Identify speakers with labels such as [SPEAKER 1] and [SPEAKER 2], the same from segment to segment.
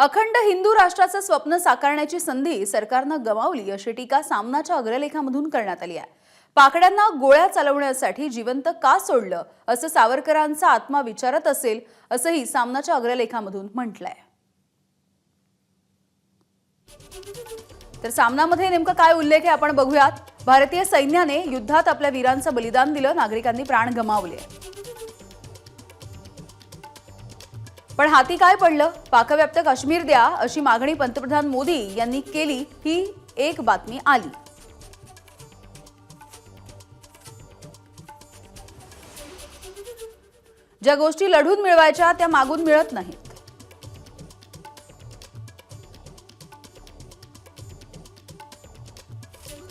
[SPEAKER 1] अखंड हिंदू राष्ट्राचं स्वप्न साकारण्याची संधी सरकारनं गमावली अशी टीका सामनाच्या अग्रलेखामधून करण्यात आली आहे. पाकड्यांना गोळ्या चालवण्यासाठी जिवंत का सोडलं असं सावरकरांचा आत्मा विचारत असेल असंही सामनाच्या अग्रलेखामधून म्हटलंय. तर सामनामध्ये नेमकं काय उल्लेख आहे आपण बघूयात. भारतीय सैन्याने युद्धात आपल्या वीरांचं बलिदान दिलं नागरिकांनी प्राण गमावले. पण हाती काय पडलं? पाकव्याप्त काश्मीर द्या अशी मागणी पंतप्रधान मोदी यांनी केली ही एक बातमी आली. ज्या गोष्टी लढून मिळवायच्या त्या मागून मिळत नाहीत.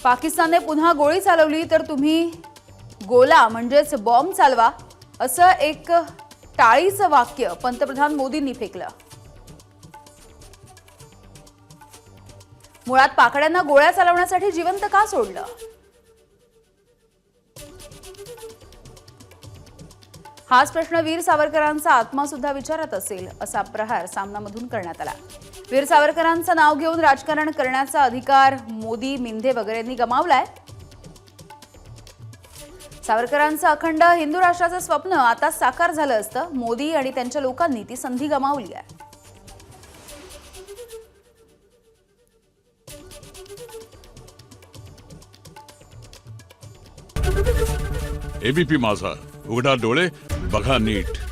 [SPEAKER 1] पाकिस्तानने पुन्हा गोळी चालवली तर तुम्ही गोला म्हणजेच बॉम्ब चालवा असं एक टाळीचं वाक्य पंतप्रधान मोदींनी फेकलं. मुळात पाकड्यांना गोळ्या चालवण्यासाठी जिवंत का सोडलं? हाच प्रश्न वीर सावरकरांचा आत्मा सुद्धा विचारत असेल असा प्रहार सामनामधून करण्यात आला. वीर सावरकरांचं नाव घेऊन राजकारण करण्याचा अधिकार मोदी मिंधे वगैरेंनी गमावलाय. सावरकरांचं अखंड हिंदू राष्ट्राचं स्वप्न आता साकार झालं असतं. मोदी आणि त्यांच्या लोकांनी ती संधी गमावली आहे.
[SPEAKER 2] एबीपी माझा. उघडा डोळे बघा नीट.